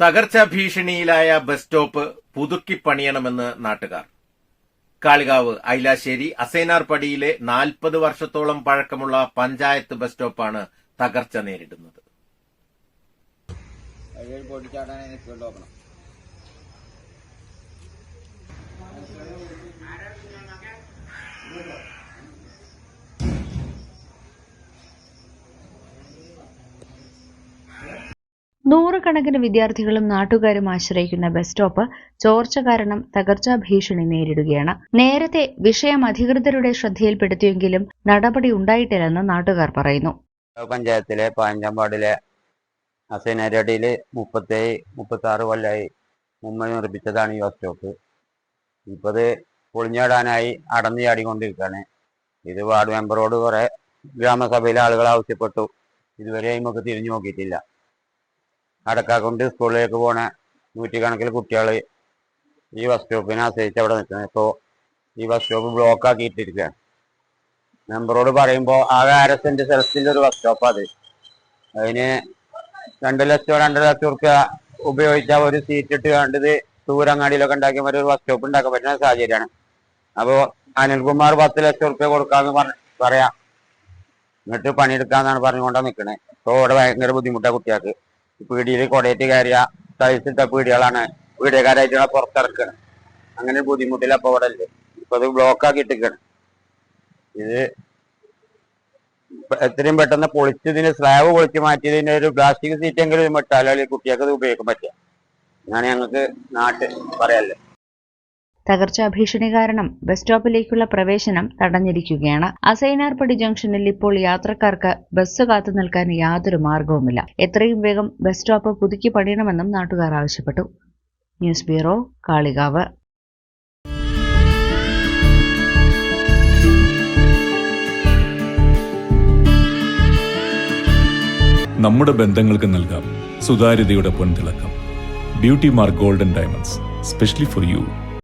തകർച്ചാ ഭീഷണിയിലായ bus stop പുതുക്കി പണിയണമെന്ന് നാട്ടുകാർ. കാളികാവ് ഐലാശ്ശേരി അസൈനാർപടിയിലെ നാൽപ്പത് വർഷത്തോളം പഴക്കമുള്ള പഞ്ചായത്ത് ബസ് സ്റ്റോപ്പാണ് തകർച്ച നേരിടുന്നത്. Thank പൊട്ടിച്ചാടാൻ നൂറുകണക്കിന് വിദ്യാർത്ഥികളും നാട്ടുകാരും ആശ്രയിക്കുന്ന ബസ് സ്റ്റോപ്പ് ചോർച്ച കാരണം തകർച്ചാ ഭീഷണി നേരിടുകയാണ്. നേരത്തെ വിഷയം അധികൃതരുടെ ശ്രദ്ധയിൽപ്പെടുത്തിയെങ്കിലും നടപടി ഉണ്ടായിട്ടില്ലെന്ന് നാട്ടുകാർ പറയുന്നു. പഞ്ചായത്തിലെ പതിനഞ്ചാം വാർഡിലെ അസൈനരടിയിൽ മുപ്പത്തേഴ് മുപ്പത്തി ആറ് കൊല്ലമായി മുമ്പ് നിർമ്മിച്ചതാണ് ഈ ബസ് സ്റ്റോപ്പ്. ഇപ്പോൾ പൊളിഞ്ഞാടാനായി അടന്നു ചാടിക്കൊണ്ടിരിക്കുകയാണ്. ഇത് വാർഡ് മെമ്പറോട് കുറെ ഗ്രാമസഭയിലെ ആളുകൾ ആവശ്യപ്പെട്ടു. ഇതുവരെ നമുക്ക് തിരിഞ്ഞു നോക്കിയിട്ടില്ല. അടക്കാക്കൊണ്ട് സ്കൂളിലേക്ക് പോണ നൂറ്റിക്കണക്കിന് കുട്ടികൾ ഈ ബസ് സ്റ്റോപ്പിനെ ആശ്രയിച്ച് അവിടെ നിൽക്കുന്നത് ഇപ്പോൾ ഈ ബസ് സ്റ്റോപ്പ് ബ്ലോക്ക് ആക്കിയിട്ടിരിക്കുകയാണ് മെമ്പറോട് പറയുമ്പോൾ ആകെ അര സെന്റ് സ്ഥലത്തിന്റെ ഒരു ബസ് സ്റ്റോപ്പ് അത്. അതിന് രണ്ട് ലക്ഷം രണ്ടര ലക്ഷം റുപ്യ ഉപയോഗിച്ചാൽ ഒരു സീറ്റ് ഇട്ട് കണ്ടത് ദൂരങ്ങാടിയിലൊക്കെ ഉണ്ടാക്കിയ ഒരു ബസ് സ്റ്റോപ്പ് ഉണ്ടാക്കാൻ പറ്റുന്ന സാഹചര്യമാണ്. അപ്പോൾ അനിൽകുമാർ പത്ത് ലക്ഷം റുപ്യ കൊടുക്കാന്ന് പറഞ്ഞ പറയാം. എന്നിട്ട് പണിയെടുക്കാന്നാണ് പറഞ്ഞുകൊണ്ടാണ് നിൽക്കണേ ഇപ്പോൾ ഇവിടെ ഭയങ്കര ബുദ്ധിമുട്ടാണ് കുട്ടികൾക്ക്. പീടിയിൽ കൊടയേറ്റ് കയറിയ തയ്ച്ചിട്ട പീടികളാണ് വീടുകാരായിട്ട് പുറത്തിറക്കണം അങ്ങനെ ബുദ്ധിമുട്ടില്ല അപ്പോൾ അവിടെ ഇല്ലേ ഇപ്പൊ അത് ബ്ലോക്ക് ആക്കി ഇട്ടിരിക്കണം. ഇത് എത്രയും പെട്ടെന്ന് പൊളിച്ചതിന് സ്ലാബ് പൊളിച്ച് മാറ്റിയതിന് ഒരു പ്ലാസ്റ്റിക് സീറ്റ് എങ്കിലും അല്ലെങ്കിൽ കുട്ടികൾക്ക് അത് ഉപയോഗിക്കാൻ പറ്റുക. ഞാൻ ഞങ്ങൾക്ക് നാട്ടിൽ പറയാല്ലേ തകർച്ചാ ഭീഷണി കാരണം ബസ് സ്റ്റോപ്പിലേക്കുള്ള പ്രവേശനം തടഞ്ഞിരിക്കുകയാണ്. അസൈനാർപടി ജംഗ്ഷനിൽ ഇപ്പോൾ യാത്രക്കാർക്ക് ബസ് കാത്തു നിൽക്കാൻ യാതൊരു മാർഗവുമില്ല. എത്രയും വേഗം ബസ് സ്റ്റോപ്പ് പുതുക്കി പണിയണമെന്നും നാട്ടുകാർ ആവശ്യപ്പെട്ടു. News bureau Kalikavu. നമ്മുടെ ബന്ധങ്ങൾക്ക് നൽകാം സുതാര്യതയുടെ പൊൻതിളക്കം. Beauty mark golden diamonds specially for you.